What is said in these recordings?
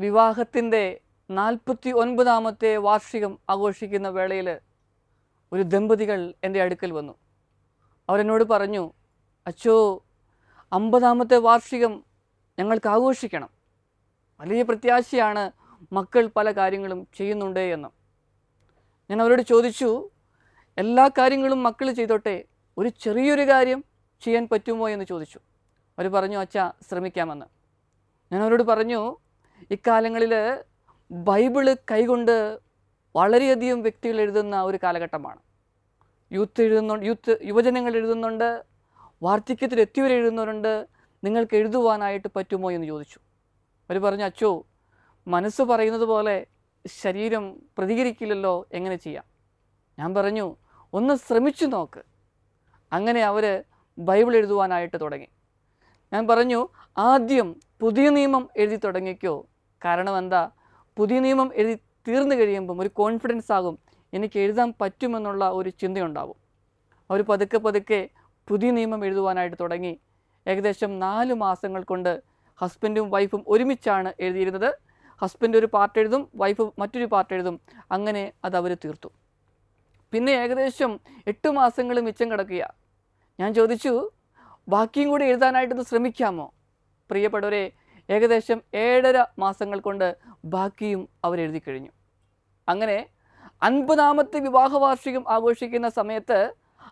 വിവാഹത്തിന്റെ നാൽപ്പത്തി ഒൻപതാമത്തെ വാർഷികം ആഘോഷിക്കുന്ന വേളയിൽ ഒരു ദമ്പതികൾ എന്റെ അടുക്കൽ വന്നു. അവരെന്നോട് പറഞ്ഞു അച്ചോ അമ്പതാമത്തെ വാർഷികം ഞങ്ങൾക്ക് ആഘോഷിക്കണം. വലിയ പ്രത്യാശയാണ് മക്കൾ പല കാര്യങ്ങളും ചെയ്യുന്നുണ്ട് എന്ന്. ഞാൻ അവരോട് ചോദിച്ചു എല്ലാ കാര്യങ്ങളും മക്കൾ ചെയ്തോട്ടെ? ഒരു ചെറിയൊരു കാര്യം ചെയ്യാൻ പറ്റുമോ? എന്ന് ചോദിച്ചു. അവർ പറഞ്ഞു അച്ഛ ശ്രമിക്കാമെന്ന്. ഞാൻ അവരോട് പറഞ്ഞു ഇക്കാലങ്ങളിൽ ബൈബിൾ കൈകൊണ്ട് വളരെയധികം വ്യക്തികൾ എഴുതുന്ന ഒരു കാലഘട്ടമാണ്. യൂത്ത് എഴുതുന്നു യൂത്ത് യുവജനങ്ങൾ എഴുതുന്നുണ്ട് വാർദ്ധക്യത്തിൽ എത്തിയവർ എഴുതുന്നവരുണ്ട്. നിങ്ങൾക്ക് എഴുതുവാനായിട്ട് പറ്റുമോ എന്ന് ചോദിച്ചു. അവർ പറഞ്ഞു അച്ചോ മനസ്സ് പറയുന്നത് പോലെ ശരീരം പ്രതികരിക്കില്ലല്ലോ എങ്ങനെ ചെയ്യാം? ഞാൻ പറഞ്ഞു ഒന്ന് ശ്രമിച്ചു നോക്ക്. അങ്ങനെ അവർ ബൈബിൾ എഴുതുവാനായിട്ട് തുടങ്ങി. ഞാൻ പറഞ്ഞു ആദ്യം പുതിയ നിയമം എഴുതി തുടങ്ങിക്കോ കാരണം എന്താ? പുതിയ നിയമം എഴുതി തീർന്നു കഴിയുമ്പം ഒരു കോൺഫിഡൻസ് ആകും. എനിക്ക് എഴുതാൻ പറ്റുമെന്നുള്ള ഒരു ചിന്തയുണ്ടാവും. അവർ പതുക്കെ പതുക്കെ പുതിയ നിയമം എഴുതുവാനായിട്ട് തുടങ്ങി. ഏകദേശം നാല് മാസങ്ങൾ കൊണ്ട് ഹസ്ബൻഡും വൈഫും ഒരുമിച്ചാണ് എഴുതിയിരുന്നത്. ഹസ്ബൻഡ് ഒരു പാർട്ട് എഴുതും വൈഫ് മറ്റൊരു പാർട്ട് എഴുതും. അങ്ങനെ അത് അവർ തീർത്തു. പിന്നെ ഏകദേശം എട്ട് മാസങ്ങൾ മിച്ചം കിടക്കുക ഞാൻ ചോദിച്ചു ബാക്കിയും കൂടി എഴുതാനായിട്ടൊന്ന് ശ്രമിക്കാമോ? പ്രിയപ്പെട്ടവരെ ഏകദേശം ഏഴര മാസങ്ങൾ കൊണ്ട് ബാക്കിയും അവരെഴുതി കഴിഞ്ഞു. അങ്ങനെ അൻപതാമത്തെ വിവാഹ വാർഷികം ആഘോഷിക്കുന്ന സമയത്ത്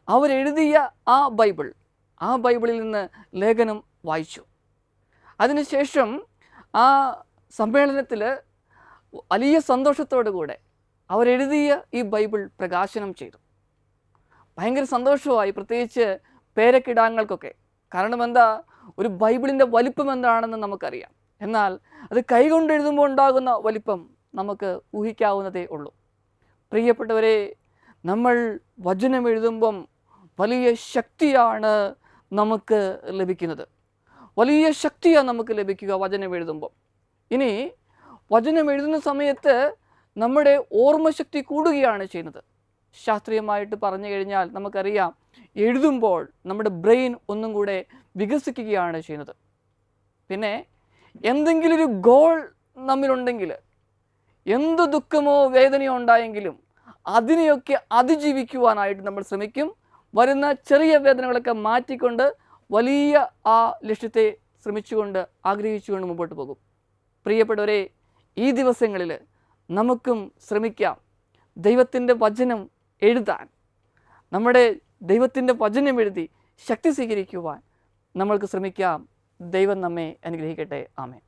അവരെഴുതിയ ആ ബൈബിൾ ആ ബൈബിളിൽ നിന്ന് ലേഖനം വായിച്ചു. അതിനുശേഷം ആ സമ്മേളനത്തിൽ വലിയ സന്തോഷത്തോടു കൂടെ അവരെഴുതിയ ഈ ബൈബിൾ പ്രകാശനം ചെയ്തു. ഭയങ്കര സന്തോഷമായി പ്രത്യേകിച്ച് പേരക്കിടാങ്ങൾക്കൊക്കെ. കാരണം എന്താ ഒരു ബൈബിളിന്റെ വലിപ്പം എന്താണെന്ന് നമുക്കറിയാം. എന്നാൽ അത് കൈകൊണ്ട് എഴുതുമ്പോൾ ഉണ്ടാകുന്ന വലിപ്പം നമുക്ക് ഊഹിക്കാവുന്നതേ ഉള്ളൂ. പ്രിയപ്പെട്ടവരെ നമ്മൾ വചനം എഴുതുമ്പം വലിയ ശക്തിയാണ് നമുക്ക് ലഭിക്കുന്നത്. വലിയ ശക്തിയാണ് നമുക്ക് ലഭിക്കുക വചനം എഴുതുമ്പം. ഇനി വചനം എഴുതുന്ന സമയത്ത് നമ്മുടെ ഓർമ്മശക്തി കൂടുകയാണ് ചെയ്യുന്നത്. ശാസ്ത്രീയമായിട്ട് പറഞ്ഞു കഴിഞ്ഞാൽ നമുക്കറിയാം എഴുതുമ്പോൾ നമ്മുടെ ബ്രെയിൻ ഒന്നും കൂടെ വികസിക്കുകയാണ് ചെയ്യുന്നത്. പിന്നെ എന്തെങ്കിലും ഒരു ഗോൾ നമ്മിലുണ്ടെങ്കിൽ എന്ത് ദുഃഖമോ വേദനയോ ഉണ്ടായെങ്കിലും അതിനെയൊക്കെ അതിജീവിക്കുവാനായിട്ട് നമ്മൾ ശ്രമിക്കും. വരുന്ന ചെറിയ വേദനകളൊക്കെ മാറ്റിക്കൊണ്ട് വലിയ ആ ലക്ഷ്യത്തെ ശ്രമിച്ചുകൊണ്ട് ആഗ്രഹിച്ചുകൊണ്ട് മുമ്പോട്ട് പോകും. പ്രിയപ്പെട്ടവരെ ഈ ദിവസങ്ങളിൽ നമുക്കും ശ്രമിക്കാം ദൈവത്തിന്റെ വചനം എഴുതാൻ. നമ്മുടെ ദൈവത്തിന്റെ വചനം എഴുതി ശക്തി സ്വീകരിക്കുവാൻ നമ്മൾക്ക് ശ്രമിക്കാം. ദൈവം നമ്മെ അനുഗ്രഹിക്കട്ടെ. ആമേ